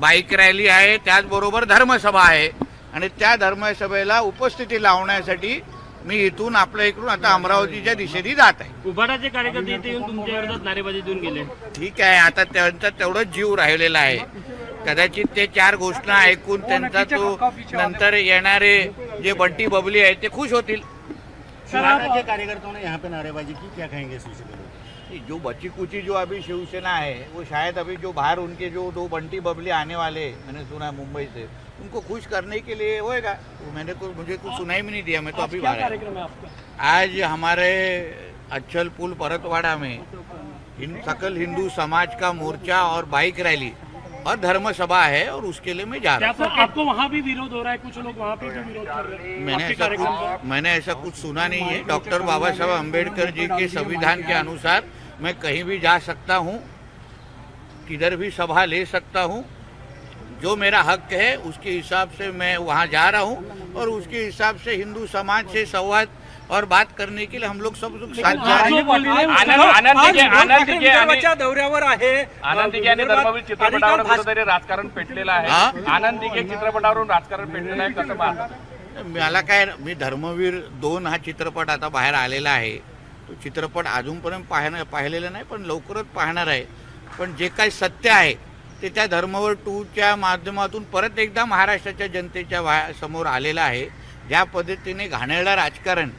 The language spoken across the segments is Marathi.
बाईक रॅली आहे त्याचबरोबर धर्मसभा आहे. आणि त्या धर्मसभेला उपस्थिती लावण्यासाठी मी इथून आपल्या इकडून आता अमरावतीच्या दिशेने जात आहे. उभाटाचे कार्यकर्ते इथे येऊन तुमच्या विरोधात नारेबाजी देऊन गेले. ठीक आहे आता त्यांचा तेवढंच जीव राहिलेला आहे. कदाचित ते चार घोषणा ऐकून त्यांचा तो नंतर येणारे जे बंटी बबली आहेत ते खुश होतील. शिवसेना के कार्यकर्ताओं ने यहाँ पे नारेबाजी की क्या कहेंगे जो बची कुची जो अभी शिवसेना है वो शायद अभी जो बाहर उनके जो दो बंटी बबली आने वाले मैंने सुना है मुंबई से उनको खुश करने के लिए होएगा? वो मैंने को मुझे कुछ सुनाई भी नहीं दिया मैं तो अभी बाहर है। आज हमारे अच्छल पुल परतवाड़ा में हिंद सकल हिंदू समाज का मोर्चा और बाइक रैली और धर्म सभा है और उसके लिए मैं जा रहा हूँ। आपको आपको वहाँ भी विरोध हो रहा है? कुछ लोग वहाँ पे भी विरोध कर रहे हैं। मैंने ऐसा कुछ मैंने ऐसा कुछ सुना नहीं है। डॉक्टर बाबा साहब अंबेडकर जी के संविधान के अनुसार मैं कहीं भी जा सकता हूँ किधर भी सभा ले सकता हूँ जो मेरा हक है उसके हिसाब से मैं वहाँ जा रहा हूँ और उसके हिसाब से हिंदू समाज से संवाद और बात करने के लिए हम लोग सब लोग साथ जा रहे हैं। दौऱ्यावर आहे. आनंद दिघे धर्मवीर चित्रपटावर कुठेतरी राजकारण पेटलेलं आहे? आनंद दिघे चित्रपटावरून राजकारण पेटलेलं आहे कसं मला काय मी धर्मवीर दोन हा चित्रपट आता बाहेर आलेला आहे. तो चित्रपट अजूनपर्यंत पाहणं पाहिलेला नाही पण लवकरच पाहणार आहे. पण जे काही सत्य आहे ते त्या धर्मवर टूच्या माध्यमातून परत एकदा महाराष्ट्राच्या जनतेच्या वा समोर आलेलं आहे. ज्या पद्धतीने घाणेरडा राजकारण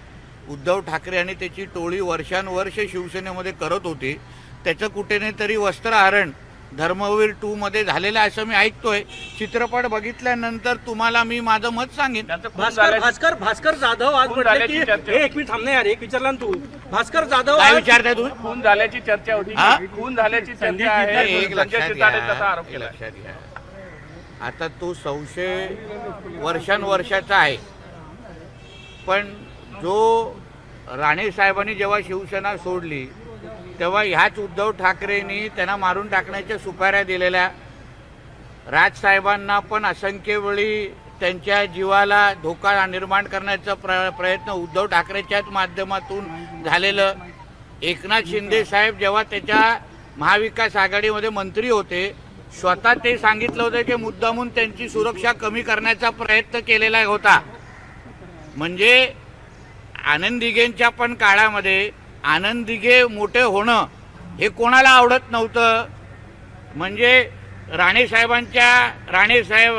उद्धव ठाकरे आणि त्याची टोळी वर्षानुवर्ष शिवसेनेमध्ये करत होती त्याचं कुठे तरी वस्त्रहरण धर्मवीर टू मध्ये झालेलं आहे असं मी ऐकतोय. चित्रपट बघितल्यानंतर तुम्हाला मी माझं मत सांगेन. भास्कर भास्कर भास्कर जाधव आज खून म्हटले झाल्याची की चर्चा. हे एक मिनिट थांबणे यार एक विचारला ना तू. भास्कर जाधव काय आज- विचारताय तुम्ही? खून झाल्याची चर्चा होती. हा? खून झाल्याची चर्चा आहे. एक संजय लक्षात आरोप एक केला. लक्षात घ्या. आता तो संशय वर्षानुवर्षाचा आहे. पण जो राणे साहेबांनी जेव्हा शिवसेना सोडली तेव्हा ह्याच उद्धव ठाकरेंनी त्यांना मारून टाकण्याच्या सुपाऱ्या दिलेल्या. राजसाहेबांना पण असंख्य वेळी त्यांच्या जीवाला धोका निर्माण करण्याचा प्र प्रयत्न उद्धव ठाकरेच्याच माध्यमातून झालेलं. एकनाथ शिंदे साहेब जेव्हा त्याच्या महाविकास आघाडीमध्ये मंत्री होते स्वतः ते सांगितलं होतं की मुद्दामून त्यांची सुरक्षा कमी करण्याचा प्रयत्न केलेला होता. म्हणजे आनंद दिघेंच्या पण काळामध्ये आनंदिगे मोठे होणं हे कोणाला आवडत नव्हतं. म्हणजे राणे साहेबांच्या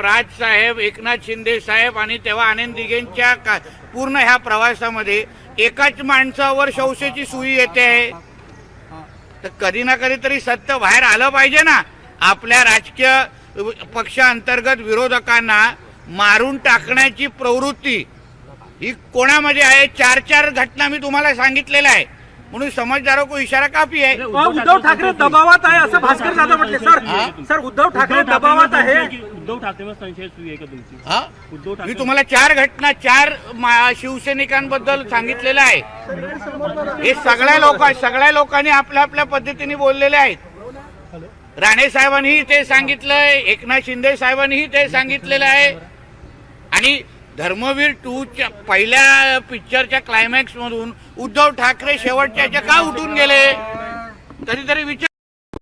राजसाहेब एकनाथ शिंदे साहेब आणि तेव्हा आनंद दिघेंच्या का पूर्ण ह्या प्रवासामध्ये एकाच माणसावर शौशेची सुई येते. आहे तर कधी ना कधी तरी सत्य बाहेर आलं पाहिजे ना. आपल्या राजकीय पक्षांतर्गत विरोधकांना मारून टाकण्याची प्रवृत्ती ही कोणामध्ये आहे? चार चार घटना मी तुम्हाला सांगितलेल्या आहे म्हणून समजदारो को इशारा काफी आहे उद्धव ठाकरे दबावात आहे असं भास्कर जाधव म्हटले. सर सर उद्धव ठाकरे दबावात आहे. ठाकरे उद्धव ठाकरे संशय सुरू आहे का तुमची हा? उद्धव मी ठाकरे तुम्हाला चार घटना चार मा- शिवसैनिकांबद्दल सांगितलेलं आहे हे सगळ्या लोक सगळ्या लोकांनी आपल्या आपल्या पद्धतीने बोललेले आहेत. राणे साहेबांनीही ते सांगितलंय एकनाथ शिंदे साहेबांनीही ते सांगितलेलं आहे. आणि धर्मवीर टूच्या पहिल्या पिक्चरच्या क्लायमॅक्स मधून उद्धव ठाकरे शेवटच्या ह्याच्या का उठून गेले? कधीतरी विचार.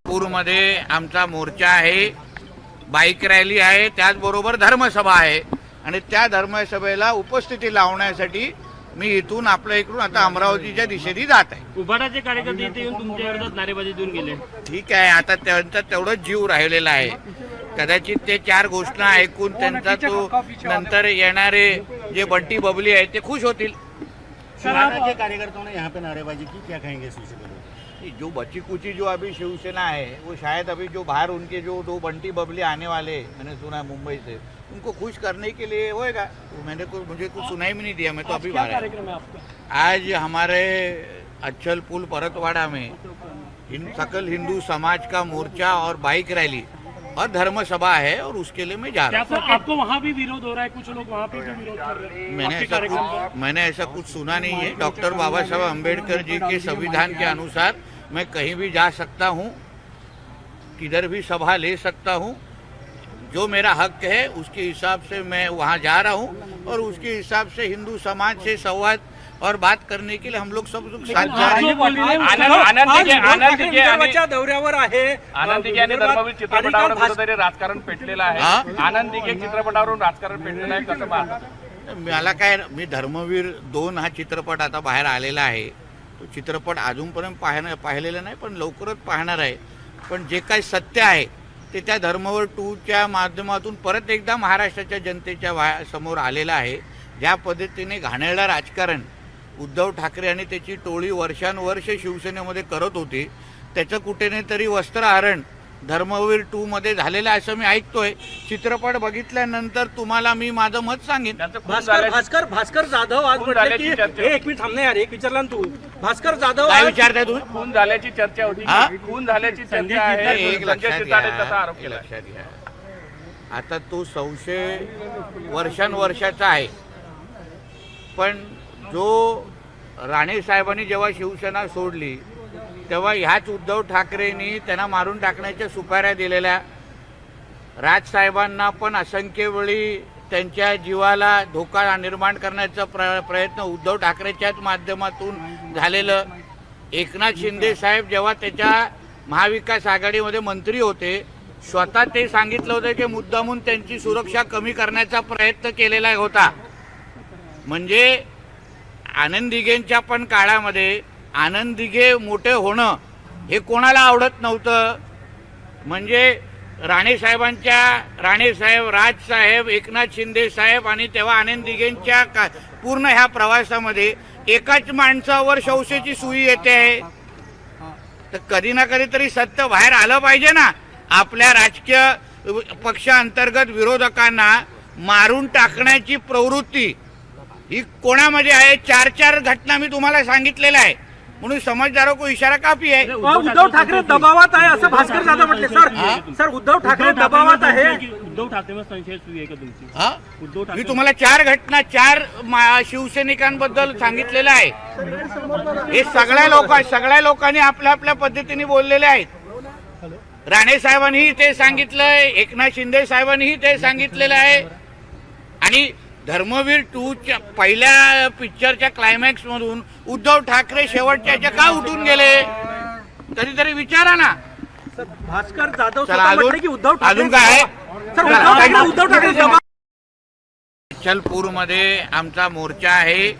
पूरमध्ये आमचा मोर्चा आहे बाईक रॅली आहे त्याचबरोबर धर्मसभा आहे. आणि त्या धर्मसभेला उपस्थिती लावण्यासाठी मी इथून आपल्या इकडून आता अमरावतीच्या दिशेने जात आहे. उभाटाचे कार्यकर्ते इथे येऊन तुमच्या विरोधात नारेबाजी देऊन गेले. ठीक आहे आता त्यांचा तेवढंच जीव राहिलेला आहे. कदाचित ते चार घोषणा ऐकून त्यांचा तो नंतर येणारे जे बंटी बबली आहेत ते खुश होतील. के कार्यकर्ताओं ने यहाँ पे नारेबाजी की क्या कहेंगे जो बची कुची जो अभी शिवसेना है वो शायद अभी जो बाहर उनके जो दो बंटी बबली आने वाले मैंने सुना मुंबई से उनको खुश करने के लिए होएगा। वो मैंने को मुझे कुछ सुनाई भी नहीं दिया मैं तो अभी बाहर आज हमारे अच्छल पुल परतवाड़ा में सकल हिंदू समाज का मोर्चा और बाइक रैली और धर्म सभा है और उसके लिए मैं जा रहा हूँ। आपको वहाँ भी विरोध हो रहा है? कुछ लोग वहाँ पे भी विरोध कर रहे हैं। मैंने ऐसा कुछ मैंने ऐसा कुछ सुना नहीं है। डॉक्टर बाबा साहब अंबेडकर जी के संविधान के अनुसार मैं कहीं भी जा सकता हूँ किधर भी सभा ले सकता हूँ जो मेरा हक है उसके हिसाब से मैं वहाँ जा रहा हूँ। और उसके हिसाब से हिंदू समाज से संवाद और बात करने के लिए हम लोग सब लोग साथ जा रहे हैं हैं आणि दौऱ्यावर आहे आनंद दिघे विदर्भात धर्मवीर चित्रपटावर कुठेतरी राजकारण पेटलेलं आहे हा? आनंद दिघे चित्रपटावरून राजकारण पेटलेलं आहे कसं पाहता मला काय मी धर्मवीर दोन हा चित्रपट आता बाहेर आलेला आहे तो चित्रपट अजूनपर्यंत पाहणं पाहिलेला नाही पण लवकरच पाहणार आहे पण जे काही सत्य आहे ते त्या धर्मवीर टूच्या माध्यमातून परत एकदा महाराष्ट्राच्या जनतेच्या वा- समोर आलेलं आहे ज्या पद्धतीने घाणेरडं राजकारण उद्धव ठाकरे आणि त्याची टोळी वर्षानुवर्ष शिवसेनेमध्ये करत होती. त्याचं कुठे तरी वस्त्रहरण धर्मवीर टू मध्ये झालेलं आहे असं मी ऐकतोय. चित्रपट बघितल्यानंतर तुम्हाला मी माझं मत सांगेन. भास्कर भास्कर भास्कर जाधव आज. हे एक मिनिट थांबणे यार एक विचारला तू. भास्कर जाधव काय विचारताय तुम्ही? खून झाल्याची चर्चा होती. हा? खून झाल्याची चर्चा आहे. एक लक्षात घ्या. आता तो संशय वर्षानुवर्षाचा आहे. पण जो राणे साहेबांनी जेव्हा शिवसेना सोडली तेव्हा ह्याच उद्धव ठाकरेंनी त्यांना मारून टाकण्याच्या सुपाऱ्या दिलेल्या राजसाहेबांना पण असंख्य वेळी त्यांच्या जीवाला धोका निर्माण करण्याचा प्र प्रयत्न उद्धव ठाकरेच्याच माध्यमातून झालेलं. एकनाथ शिंदे साहेब जेव्हा त्याच्या महाविकास आघाडीमध्ये मंत्री होते स्वतः ते सांगितलं होतं की मुद्दामून त्यांची सुरक्षा कमी करण्याचा प्रयत्न केलेला होता. म्हणजे आनंदिगेंच्या पण काळामध्ये आनंदिगे मोठे होणं हे कोणाला आवडत नव्हतं. म्हणजे राणेसाहेबांच्या राणेसाहेब राजसाहेब एकनाथ शिंदे साहेब आणि तेव्हा आनंद दिघेंच्या का पूर्ण ह्या प्रवासामध्ये एकाच माणसावर शौशेची सुई येते. आहे तर कधी ना कधी तरी सत्य बाहेर आलं पाहिजे ना. आपल्या राजकीय पक्षांतर्गत विरोधकांना मारून टाकण्याची प्रवृत्ती ही कोणामध्ये आहे? चार चार घटना मी तुम्हाला सांगितलेल्या आहे म्हणून समजदारो को इशारा काफी आहे उद्धव ठाकरे दबावात आहे असं भास्कर जाधव म्हटले. सर सर उद्धव ठाकरे दबावात आहे. उद्धव ठाकरेवर संशय सुरू आहे का तुमची? हा? उद्धव मी ठाकरे तुम्हाला चार घटना चार शिवसैनिकांबद्दल सांगितलेलं आहे हे सगळ्या लोक सगळ्या लोकांनी आपल्या आपल्या पद्धतीने बोललेले आहेत. राणे साहेबांनीही ते सांगितलंय एकनाथ शिंदे साहेबांनीही ते सांगितलेलं आहे. आणि धर्मवीर टूच्या पहिल्या पिक्चरच्या क्लायमॅक्स मधून उद्धव ठाकरे शेवटच्या ह्याच्या का उठून गेले? कधीतरी विचारा ना. भास्कर जाधव स्वतः अजून- म्हटले की उद्धव ठाकरे अजून काय? सर उद्धव ठाकरे उद्धव ठाकरे आमचा मोर्चा आहे.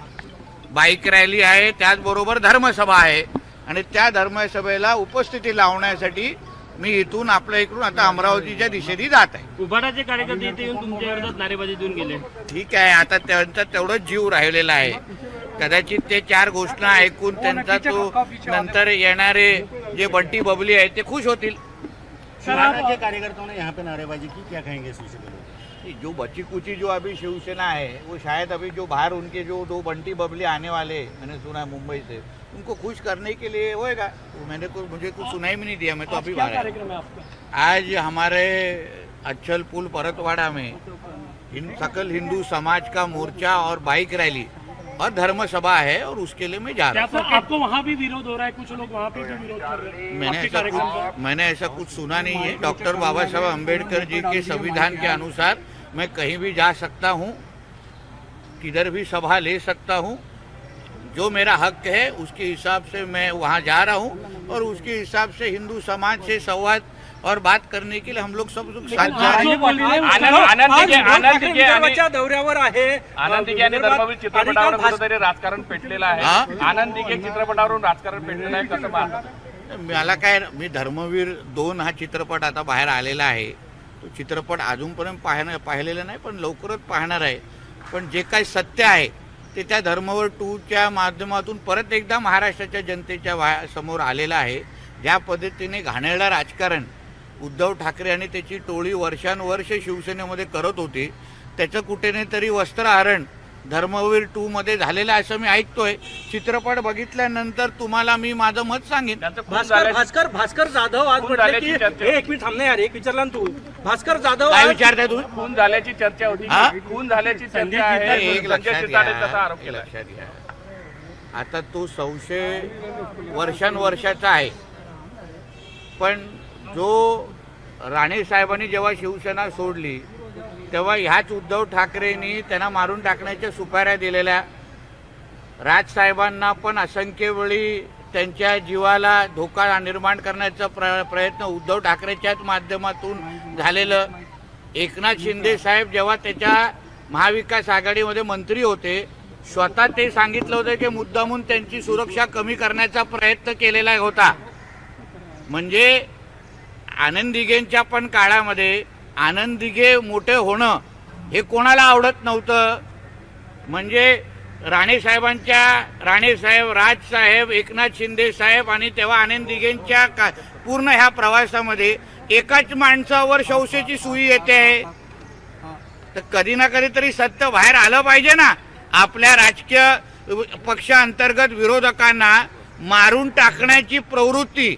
बाईक रॅली आहे. त्याचबरोबर धर्मसभा आहे. आणि त्या धर्मसभेला उपस्थिती लावण्यासाठी मी इथून आपल्या इकडून आता अमरावतीच्या दिशेने जात आहे. उभाटाचे कार्यकर्ते इथे येऊन तुमच्या विरोधात नारेबाजी देऊन गेले. ठीक आहे आता त्यांचा तेवढंच जीव राहिलेला आहे. कदाचित ते चार घोषणा ऐकून त्यांचा तो नंतर येणारे जे बंटी बबली आहेत ते खुश होतील. शिवसेना के कार्यकर्ताओं ने यहाँ पे नारेबाजी की क्या कहेंगे शिवसेना? लोग? जो बची कुची जो अभी शिवसेना है वो शायद अभी जो बाहर उनके जो दो बंटी बबली आने वाले मैंने सुना है मुंबई से उनको खुश करने के लिए होएगा। तो मैंने को मुझे कुछ सुनाई भी नहीं दिया मैं तो अभी क्या बाहर कार्यक्रम है आपका? आज हमारे अच्छल पुल परतवाड़ा में हिन, सकल हिंदू समाज का मोर्चा और बाइक रैली और धर्म सभा है और उसके लिए मैं जा रहा हूँ। आपको वहाँ भी विरोध हो रहा है? कुछ लोग वहाँ पे भी विरोध कर रहे हैं। मैंने ऐसा कुछ मैंने ऐसा कुछ सुना नहीं है। डॉक्टर बाबा साहब अंबेडकर जी के संविधान के अनुसार मैं कहीं भी जा सकता हूँ किधर भी सभा ले सकता हूँ। जो मेरा हक है उसके हिसाब से मैं वहाँ जा रहा हूँ और उसके हिसाब से हिंदू समाज से संवाद और बात करने के लिए हम लोग सब लोग साथ जा रहे हैं। आणि दौऱ्यावर आहे आनंद दिघे विदर्भात धर्मवीर चित्रपटावर कुठेतरी राजकारण पेटलेलं? आहे. आनंद दिघे चित्रपटावरून राजकारण पेटलेलं आहे कसं पाहता? मला काय मी धर्मवीर दोन हा चित्रपट आता बाहेर आलेला आहे. तो चित्रपट अजूनपर्यंत पाहणं पाहिलेला नाही पण लवकरच पाहणार आहे. पण जे काही सत्य आहे ते त्या धर्मवर टूच्या माध्यमातून परत एकदा महाराष्ट्राच्या जनतेच्या वा समोर आलेलं आहे. ज्या पद्धतीने घाणेरडं राजकारण उद्धव ठाकरे आणि त्याची टोळी वर्षानुवर्ष शिवसेनेमध्ये करत होती त्याचं कुठे तरी वस्त्रहरण धर्मवीर टू मध्ये झालेला आहे असं मी ऐकतोय. चित्रपट बघितल्यानंतर तुम्हाला मी माझं मत सांगेन. त्यांचं खून भास्कर झाल्याची भास्कर भास्कर जाधव आज खून म्हटले झाल्याची की चर्चा. हे एक मिनिट थांबणे यार एक विचारला ना तू. भास्कर जाधव काय आज- विचारताय तुम्ही? खून झाल्याची चर्चा होती. हा? खून झाल्याची चर्चा आहे. एक संजय लक्षात तसा घ्या आरोप एक केला लक्षात घ्या. आता तो संशय वर्षानुवर्षाचा आहे. पण जो राणे साहेबांनी जेव्हा शिवसेना सोडली तेव्हा ह्याच उद्धव ठाकरेंनी त्यांना मारून टाकण्याच्या सुपाऱ्या दिलेल्या. राजसाहेबांना पण असंख्य वेळी त्यांच्या जीवाला धोका निर्माण करण्याचा प्र प्रयत्न उद्धव ठाकरेच्याच माध्यमातून झालेलं. एकनाथ शिंदे साहेब जेव्हा त्याच्या महाविकास आघाडीमध्ये मंत्री होते स्वतः ते सांगितलं होतं की मुद्दामून त्यांची सुरक्षा कमी करण्याचा प्रयत्न केलेला होता. म्हणजे आनंद दिघेंच्या पण काळामध्ये आनंदिगे मोठे होणं हे कोणाला आवडत नव्हतं. म्हणजे राणेसाहेबांच्या राणेसाहेब राजसाहेब एकनाथ शिंदे साहेब आणि तेव्हा आनंद दिघेंच्या का पूर्ण ह्या प्रवासामध्ये एकाच माणसावर शौशेची सुई येते. आहे तर कधी ना कधी तरी सत्य बाहेर आलं पाहिजे ना. आपल्या राजकीय पक्षांतर्गत विरोधकांना मारून टाकण्याची प्रवृत्ती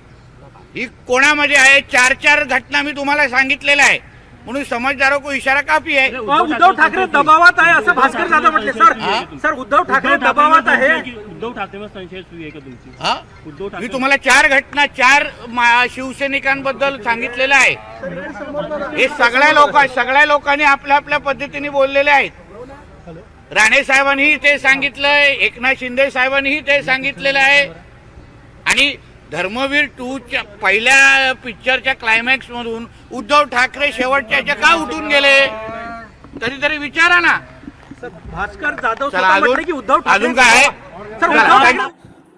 ही कोणामध्ये आहे? चार चार घटना मी तुम्हाला सांगितलेल्या आहे म्हणून समजदारो को इशारा काफी आहे उद्धव ठाकरे दबावात आहे असं भास्कर जाधव म्हटले. सर सर उद्धव ठाकरे दबावात आहे. उद्धव ठाकरे संशय सुरू आहे का तुमची? हा? उद्धव मी ठाकरे तुम्हाला चार घटना चार मा- शिवसैनिकांबद्दल सांगितलेलं आहे हे सगळ्या लोक सगळ्या लोकांनी आपल्या आपल्या पद्धतीने बोललेले आहेत. राणे साहेबांनीही ते सांगितलंय एकनाथ शिंदे साहेबांनीही ते सांगितलेलं आहे. आणि धर्मवीर टूच्या पहिल्या पिक्चरच्या क्लायमॅक्स मधून उद्धव ठाकरे शेवटच्या का उठून गेले? कधीतरी विचारा ना. भास्कर जाधव की उद्धव ठाकरे अजून काय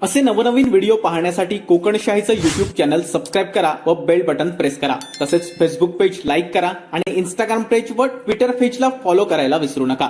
असे नवनवीन व्हिडिओ पाहण्यासाठी कोकणशाहीचं युट्यूब चॅनल सबस्क्राईब करा व बेल बटन प्रेस करा. तसेच फेसबुक पेज लाईक करा आणि इंस्टाग्राम पेज व ट्विटर पेजला फॉलो करायला विसरू नका.